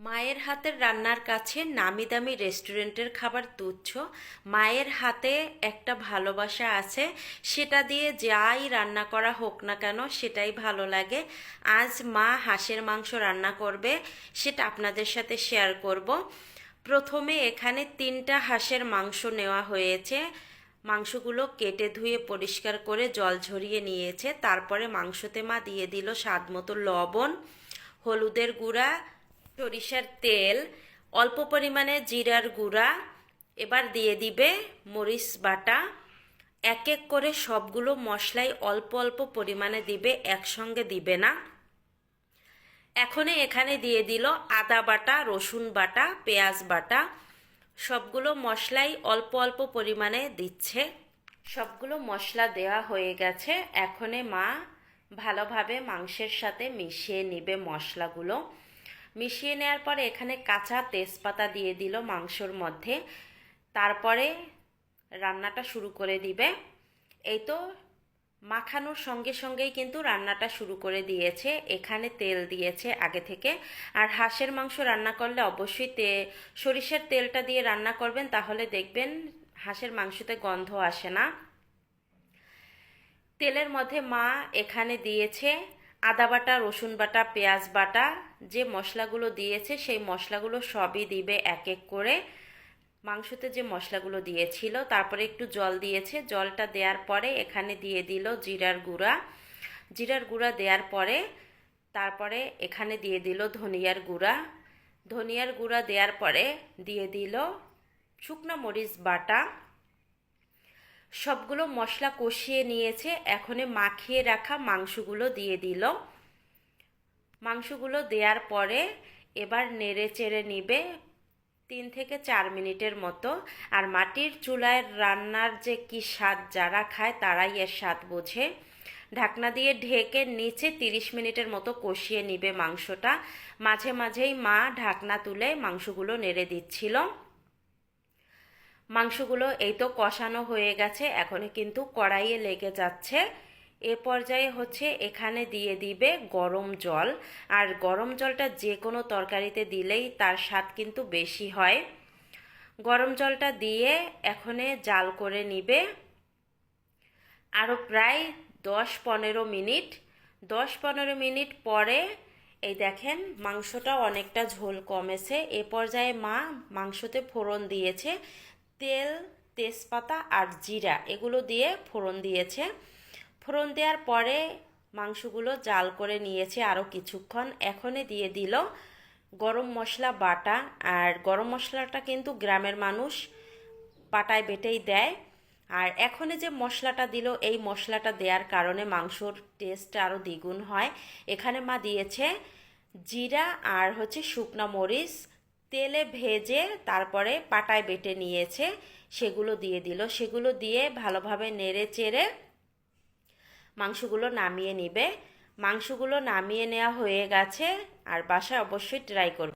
মায়ের হাতের রান্নার কাছে নামি দামি রেস্টুরেন্টের খাবার তুচ্ছ। মায়ের হাতে একটা ভালোবাসা আছে, সেটা দিয়ে যাই রান্না করা হোক না কেন সেটাই ভালো লাগে। আজ মা হাঁসের মাংস রান্না করবে, সেটা আপনাদের সাথে শেয়ার করব। প্রথমে এখানে তিনটা হাঁসের মাংস নেওয়া হয়েছে। মাংসগুলো কেটে ধুয়ে পরিষ্কার করে জল ঝরিয়ে নিয়েছে। তারপরে মাংসতে মা দিয়ে দিল স্বাদ মতো লবণ, হলুদের গুঁড়া সরিষার তেল, অল্প পরিমাণে জিরার গুঁড়া, এবার দিয়ে দিবে মরিচ বাটা। এক এক করে সবগুলো মশলাই অল্প অল্প পরিমাণে দিবে, একসঙ্গে দিবে না। এখনই এখানে দিয়ে দিল আদা বাটা, রসুন বাটা, পেঁয়াজ বাটা। সবগুলো মশলাই অল্প অল্প পরিমাণে দিচ্ছে। সবগুলো মশলা দেওয়া হয়ে গেছে। এখনে মা ভালোভাবে মাংসের সাথে মিশিয়ে নিবে মশলাগুলো। মিশিয়ে নেওয়ার পরে এখানে কাঁচা তেজপাতা দিয়ে দিল মাংসর মধ্যে। তারপরে রান্নাটা শুরু করে দিবে। এই তো মাখানোর সঙ্গে সঙ্গেই কিন্তু রান্নাটা শুরু করে দিয়েছে। এখানে তেল দিয়েছে আগে থেকে। আর হাঁসের মাংস রান্না করলে অবশ্যই তে, সরিষার তেলটা দিয়ে রান্না করবেন, তাহলে দেখবেন হাঁসের মাংসতে গন্ধ আসে না। তেলের মধ্যে মা এখানে দিয়েছে আদা বাটা, রসুন বাটা, পেঁয়াজ বাটা, যে মশলাগুলো দিয়েছে সেই মশলাগুলো সবই দিবে এক এক করে। মাংসতে যে মশলাগুলো দিয়েছিল, তারপরে একটু জল দিয়েছে। জলটা দেওয়ার পরে এখানে দিয়ে দিল জিরার গুঁড়া। জিরার গুঁড়া দেওয়ার পরে তারপরে এখানে দিয়ে দিল ধনিয়ার গুঁড়া। ধনিয়ার গুঁড়া দেওয়ার পরে দিয়ে দিল শুকনো মরিচ বাটা। সবগুলো মশলা কষিয়ে নিয়েছে, এখনে মাখিয়ে রাখা মাংসগুলো দিয়ে দিল। মাংসগুলো দেওয়ার পরে এবার নেড়ে চেড়ে নিবে তিন থেকে চার মিনিটের মতো। আর মাটির চুলায় রান্নার যে কি স্বাদ যারা খায় তারাই এর স্বাদ বোঝে। ঢাকনা দিয়ে ঢেকে নিচে তিরিশ মিনিটের মতো কষিয়ে নিবে মাংসটা। মাঝে মাঝেই মা ঢাকনা তুলে মাংসগুলো নেড়ে দিচ্ছিল। মাংসগুলো এই তো কষানো হয়ে গেছে এখন কিন্তু কড়াইয়ে লেগে যাচ্ছে। এ পর্যায়ে হচ্ছে এখানে দিয়ে দিবে গরম জল, আর গরম জলটা যে কোনো তরকারিতে দিলেই তার স্বাদ কিন্তু বেশি হয়। গরম জলটা দিয়ে এখনে জাল করে নিবে। আরও প্রায় দশ পনেরো মিনিট দশ পনেরো মিনিট পরে এই দেখেন মাংসটা অনেকটা ঝোল কমেছে। এ পর্যায়ে মা মাংসতে ফোড়ন দিয়েছে। তেল, তেজপাতা আর জিরা এগুলো দিয়ে ফোড়ন দিয়েছে। ফোড়ন দেওয়ার পরে মাংসগুলো জাল করে নিয়েছে আরও কিছুক্ষণ। এখনই দিয়ে দিল গরম মশলা বাটা। আর গরম মশলাটা কিন্তু গ্রামের মানুষ পাটায় বেটেই দেয়। আর এখনে যে মশলাটা দিল, এই মশলাটা দেওয়ার কারণে মাংসর টেস্ট আরও দ্বিগুণ হয়। এখানে মা দিয়েছে জিরা আর হচ্ছে শুকনো মরিচ। তেলে ভেজে তারপরে পাটায় বেটে নিয়েছে, সেগুলো দিয়ে দিল। সেগুলো দিয়ে ভালোভাবে নেড়ে চেড়ে মাংসগুলো নামিয়ে নিবে। মাংসগুলো নামিয়ে নেওয়া হয়ে গেছে, আর বাসায় অবশ্যই ট্রাই করবে।